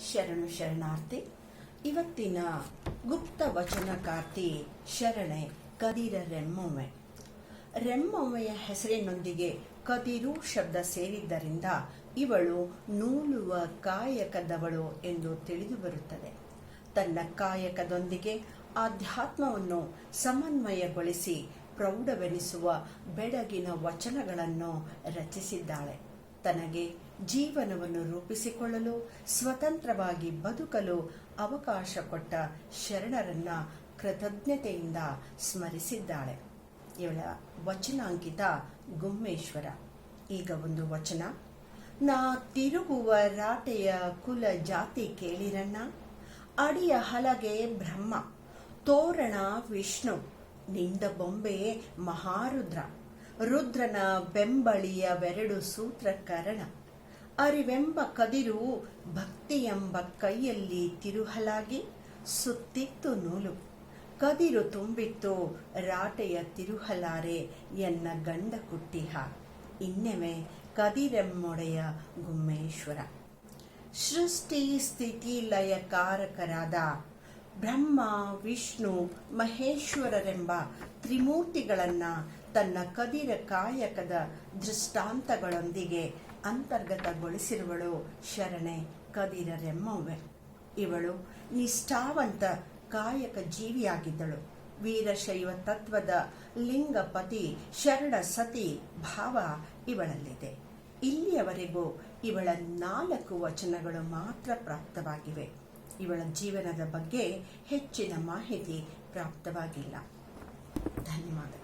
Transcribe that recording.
ಶರಣು ಶರಣಾರ್ಥಿ, ಇವತ್ತಿನ ಗುಪ್ತ ವಚನಕಾರ್ತಿ ಶರಣೆ ಕದಿರ ರೆಮ್ಮೊಮ್ಮೆ. ರೆಮ್ಮೊಮ್ಮೆಯ ಹೆಸರಿನೊಂದಿಗೆ ಕದಿರು ಶಬ್ದ ಸೇರಿದ್ದರಿಂದ ಇವಳು ನೂಲುವ ಕಾಯಕದವಳು ಎಂದು ತಿಳಿದು ಬರುತ್ತದೆ. ತನ್ನ ಕಾಯಕದೊಂದಿಗೆ ಆಧ್ಯಾತ್ಮವನ್ನು ಸಮನ್ವಯಗೊಳಿಸಿ ಪ್ರೌಢವೆನಿಸುವ ಬೆಳಗಿನ ವಚನಗಳನ್ನು ರಚಿಸಿದ್ದಾಳೆ. ತನಗೆ ಜೀವನವನ್ನು ರೂಪಿಸಿಕೊಳ್ಳಲು, ಸ್ವತಂತ್ರವಾಗಿ ಬದುಕಲು ಅವಕಾಶ ಕೊಟ್ಟ ಶರಣರನ್ನ ಕೃತಜ್ಞತೆಯಿಂದ ಸ್ಮರಿಸಿದ್ದಾಳೆ. ಇವಳ ವಚನಾಂಕಿತ ಗುಮ್ಮೇಶ್ವರ. ಈಗ ಒಂದು ವಚನ. ನಾ ತಿರುಗುವ ರಾಟೆಯ ಕುಲ ಜಾತಿ ಕೇಳಿರಣ್ಣ, ಅಡಿಯ ಹಲಗೆ ಬ್ರಹ್ಮ, ತೋರಣ ವಿಷ್ಣು, ನಿಂದ ಬೊಂಬೆ ಮಹಾರುದ್ರ. ರುದ್ರನ ಬೆಂಬಳಿಯವೆರಡು ಸೂತ್ರಕರಣ ಅರಿವೆಂಬ ಕದಿರು ಭಕ್ತಿ ಎಂಬ ಕೈಯಲ್ಲಿ ತಿರುಹಲಾಗಿ ಸುತ್ತಿತ್ತು ನೂಲು. ಕದಿರು ತುಂಬಿತ್ತು ರಾಟೆಯ ತಿರುಹಲಾರೆ ಎನ್ನ ಗಂಡ ಕುಟ್ಟಿಹ. ಇನ್ನೆವೆ ಕದಿರೆಮ್ಮೊಡೆಯ ಗುಮ್ಮೇಶ್ವರ. ಸೃಷ್ಟಿ ಸ್ಥಿತಿ ಲಯಕಾರಕರಾದ ಬ್ರಹ್ಮ, ವಿಷ್ಣು, ಮಹೇಶ್ವರರೆಂಬ ತ್ರಿಮೂರ್ತಿಗಳನ್ನ ತನ್ನ ಕದಿರ ಕಾಯಕದ ದೃಷ್ಟಾಂತಗಳೊಂದಿಗೆ ಅಂತರ್ಗತಗೊಳಿಸಿರುವಳು ಶರಣೆ ಕದಿರರೆಮ್ಮವ್ವೆ. ಇವಳು ನಿಷ್ಠಾವಂತ ಕಾಯಕ ಜೀವಿಯಾಗಿದ್ದಳು. ವೀರಶೈವ ತತ್ವದ ಲಿಂಗಪತಿ ಶರಣ ಸತಿ ಭಾವ ಇವಳಲ್ಲಿದೆ. ಇಲ್ಲಿಯವರೆಗೂ ಇವಳ ನಾಲ್ಕು ವಚನಗಳು ಮಾತ್ರ ಪ್ರಾಪ್ತವಾಗಿವೆ. ಇವಳ ಜೀವನದ ಬಗ್ಗೆ ಹೆಚ್ಚಿನ ಮಾಹಿತಿ ಪ್ರಾಪ್ತವಾಗಿಲ್ಲ. ಧನ್ಯವಾದ